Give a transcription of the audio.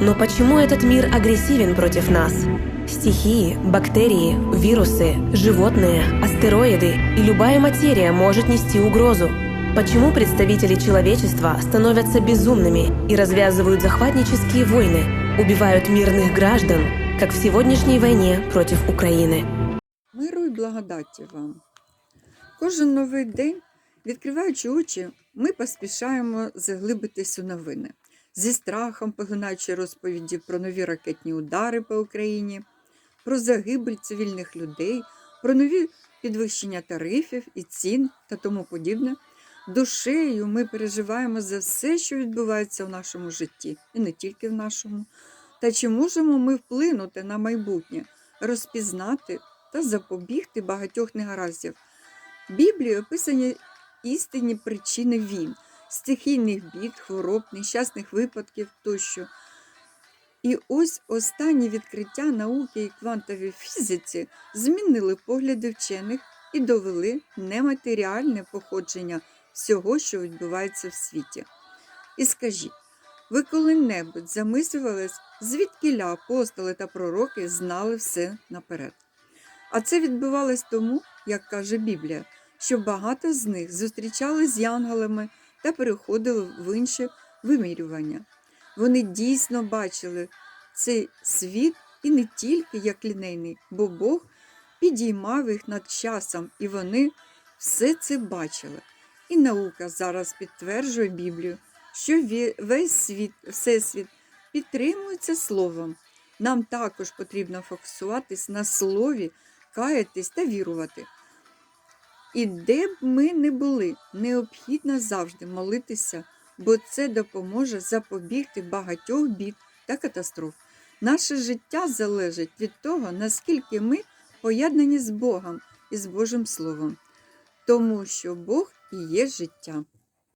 Но почему этот мир агрессивен против нас? Стихии, бактерии, вирусы, животные, астероиды и любая материя может нести угрозу. Почему представители человечества становятся безумными и развязывают захватнические войны, убивают мирных граждан, как в сегодняшней войне против Украины? Миру й благодаті вам. Кожен новий день, відкриваючи очі, ми поспішаємо заглибитись у новини. Зі страхом поглинаючи розповіді про нові ракетні удари по Україні, про загибель цивільних людей, про нові підвищення тарифів і цін та тому подібне. Душею ми переживаємо за все, що відбувається в нашому житті, і не тільки в нашому. Та чи можемо ми вплинути на майбутнє, розпізнати та запобігти багатьох негараздів. В Біблії описані істинні причини війн, стихійних бід, хвороб, нещасних випадків тощо. І ось останні відкриття науки і квантовій фізиці змінили погляди вчених і довели нематеріальне походження всього, що відбувається в світі. І скажіть, ви коли-небудь замислювались, звідки апостоли та пророки знали все наперед? А це відбувалось тому, як каже Біблія, що багато з них зустрічали з янголами та переходили в інше вимірювання. Вони дійсно бачили цей світ і не тільки як лінейний, бо Бог підіймав їх над часом, і вони все це бачили. І наука зараз підтверджує Біблію, що весь світ, всесвіт підтримується словом. Нам також потрібно фокусуватись на слові, каятись та вірувати. І де б ми не були, необхідно завжди молитися, бо це допоможе запобігти багатьох бід та катастроф. Наше життя залежить від того, наскільки ми поєднані з Богом і з Божим Словом, тому що Бог і є життя.